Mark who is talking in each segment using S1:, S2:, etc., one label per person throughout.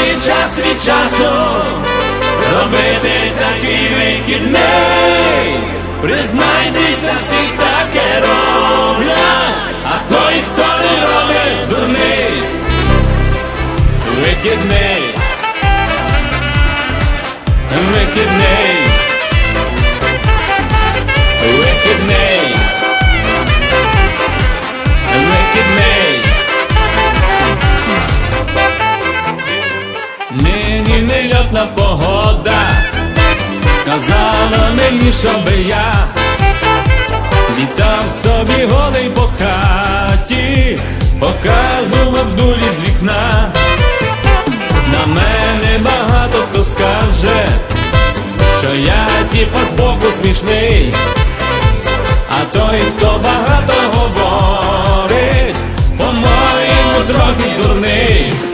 S1: собі час від часу робити такий вихідний. Признайтеся, всі таке роблять, а той, хто не робить, дурний. Вихідний. Вихідний. Нельотна погода сказала мені, щоби я літав собі голий по хаті, показував дулі з вікна. На мене багато хто скаже, що я типа збоку смішний, а той, хто багато говорить, по-моєму трохи дурний.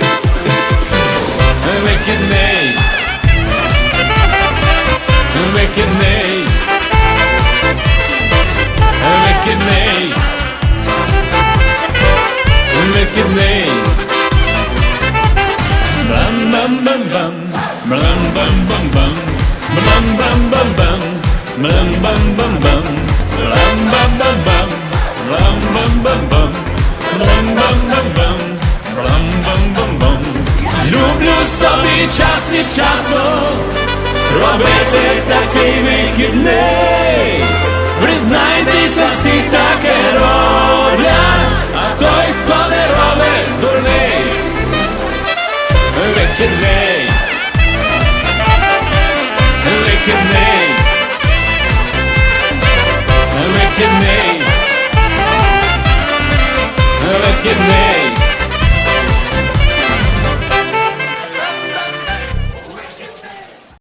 S1: Блам-бам-бам-бам. Блам-бам-бам-бам. Блам-бам-бам-бам. Люблю собі час від часу робити такий вихідний, признайтеся, всі таке роблять, а той, хто не робить дурний, вихідний, вихідний, вихідний, вихідний.